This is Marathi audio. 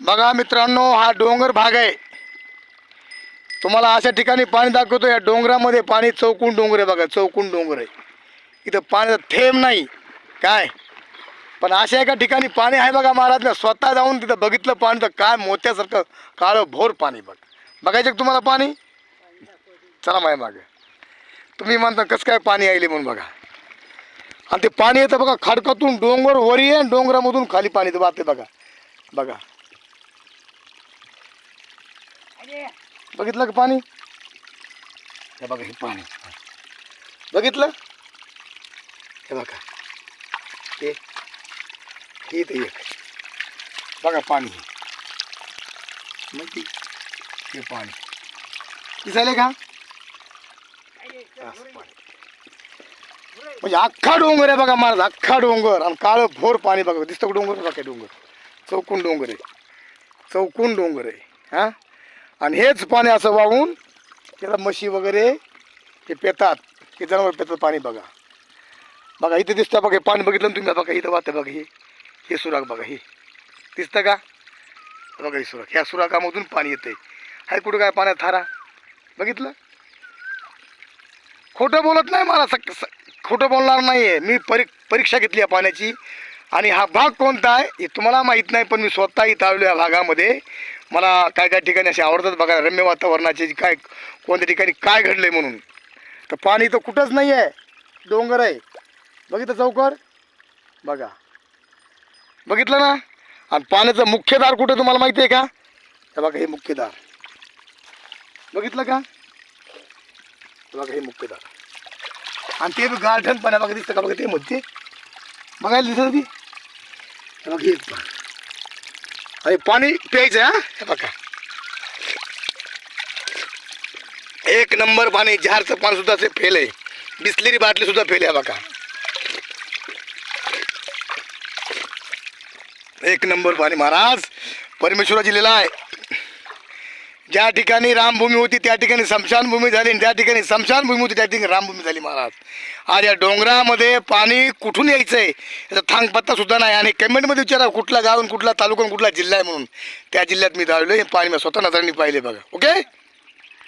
बघा मित्रांनो हा डोंगर भाग आहे. तुम्हाला अशा ठिकाणी पाणी दाखवतो या डोंगरामध्ये पाणी चौकून डोंगर आहे बघा चौकून डोंगर आहे. इथं पाण्याचा थेंब नाही. काय? पण अशा एका ठिकाणी पाणी आहे बघा महाराज स्वतः जाऊन तिथं बघितलं पाणी तर काय मोत्यासारखं काळं भोर पाणी बघ. बघायचं का तुम्हाला पाणी? चला माझ्या मागे. तुम्ही म्हणता कसं काय पाणी आले म्हणून बघा. आणि ते पाणी येतं बघा खडकातून डोंगर वरी आहे आणि डोंगरामधून खाली पाणी येतं वाहते बघा. बघा. बघितलं का पाणी? हे बघा हे पाणी. बघितलं? हे बघा. हे हे ते एक. बघा पाणी. माहिती हे पाणी. दिसायले का. म्हणजे अख्खा डोंगर आहे बघा महाराज अख्खा डोंगर. आणि काळं भोर पाणी बघा. दिसतं का डोंगर? बघा डोंगर. चौकून डोंगर आहे. चौकून डोंगर आहे. हां? आणि हेच पाणी असं वाहून त्याला म्हशी वगैरे हे पेतात. हे जनावर पेतात पाणी बघा. बघा इथे दिसतं बघा हे पाणी बघितलं ना तुम्ही? बघा इथं वाहतं बघा हे. हे सुराग बघा हे. दिसतं का? बघा हे सुराग. ह्या सुरागामधून पाणी येतं आहे कुठं काय पाण्यात थारा? बघितलं? खोटं बोलत नाही मला. सक स- खोटं बोलणार नाही आहे मी परी परीक्षा घेतली आहे पाण्याची. आणि हा भाग कोणता आहे? हे तुम्हाला माहीत नाही पण मी स्वतः इथं आलो या भागामध्ये. मला काय काय ठिकाणी असे आवडतात बघा रम्य वातावरणाचे काय कोणत्या ठिकाणी काय घडलं आहे म्हणून. तर पाणी तर कुठंच नाही आहे डोंगर आहे. बघितलं चौकर? बघा. बघितलं ना? आणि पाण्याचं मुख्य दार कुठं तुम्हाला माहिती आहे का? हे बघा हे मुख्य दार. बघितलं का? बघा हे मुख्य दार. आणि ते बी गार्डन पण आहे बघा दिसतं का? बघा ते म्हणते. बघायला दिसत ती? बघा हे पहा. आणि पाणी प्यायचं हा? हे बघा. एक नंबर पाणी जहारचं पाणी सुद्धा ते फेल. आहे बिसलेरी बाटली सुद्धा फेल आहे बघा. एक नंबर पाणी महाराज. परमेश्वराची लीला आहे. ज्या ठिकाणी रामभूमी होती त्या ठिकाणी स्मशानभूमी झाली आणि त्या ठिकाणी स्मशानभूमी होती त्या ठिकाणी रामभूमी झाली महाराज. आज या डोंगरामध्ये पाणी कुठून यायचं आहे याचा थांग पत्तासुद्धा नाही. आणि कमेंटमध्ये विचारा कुठला गाव आणि कुठला तालुका कुठला जिल्हा आहे म्हणून. त्या जिल्ह्यात मी धावलो हे पाणी मी स्वतः नजरांनी पाहिले बघा. ओके